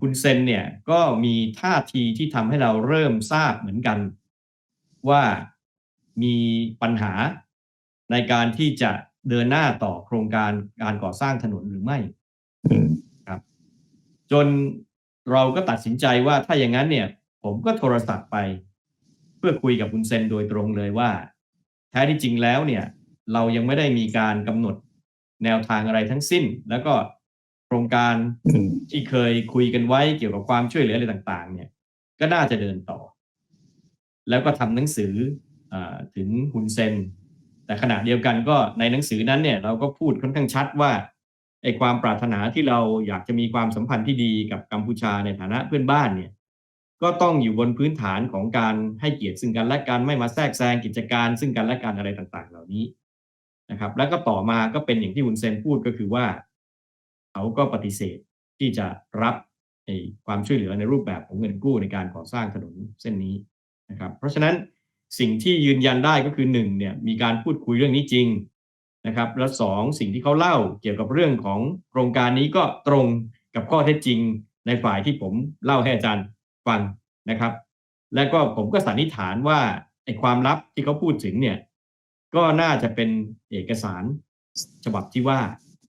คุณเซนเนี่ยก็มีท่าทีที่ทำให้เราเริ่มทราบเหมือนกัน ว่ามีปัญหาในการที่จะเดินหน้าต่อโครงการการก่อสร้างถนนหรือไม่อืมจนเราก็ตัดสินใจว่าถ้าอย่างนั้นเนี่ย ผมก็โทรศัพท์ไป เพื่อคุยกับคุณเซนโดยตรงเลยว่า แท้ที่จริงแล้วเนี่ย เรายังไม่ได้มีการกำหนดแนวทางอะไรทั้งสิ้น แล้วก็โครงการอืมที่เคยคุยกันไว้เกี่ยวกับความช่วยเหลืออะไรต่าง ๆ เนี่ย ก็น่าจะเดินต่อ แล้วก็ทำหนังสืออาถึงฮุนเซน แต่ขณะเดียวกันก็ในหนังสือนั้นเนี่ย เราก็พูดค่อนข้างชัดว่าไอ้ความปรารถนาที่เราอยากจะมีความสัมพันธ์ที่ดีกับกัมพูชาในฐานะเพื่อนบ้านเนี่ย ก็ต้องอยู่บนพื้นฐานของการให้เกียรติซึ่งกันและกันไม่มาแทรกแซงกิจการ ซึ่งกันและกันอะไรต่าง ๆ เหล่านี้นะครับ แล้วก็ต่อมาก็เป็นอย่างที่ฮุนเซนพูดก็คือว่า เขาก็ปฏิเสธที่จะรับความช่วยเหลือในรูปแบบของเงินกู้ในการก่อสร้างถนนเส้นนี้นะครับ เพราะฉะนั้นสิ่งที่ยืนยันได้ก็คือหนึ่งเนี่ยมีการพูดคุยเรื่องนี้จริงนะครับ แล้วสองสิ่งที่เขาเล่าเกี่ยวกับเรื่องของโครงการนี้ก็ตรงกับข้อเท็จจริงในฝ่ายที่ผมเล่าให้อาจารย์ฟังนะครับ และก็ผมก็สันนิษฐานว่าไอ้ความลับที่เขาพูดถึงเนี่ยก็น่าจะเป็นเอกสารฉบับที่ว่า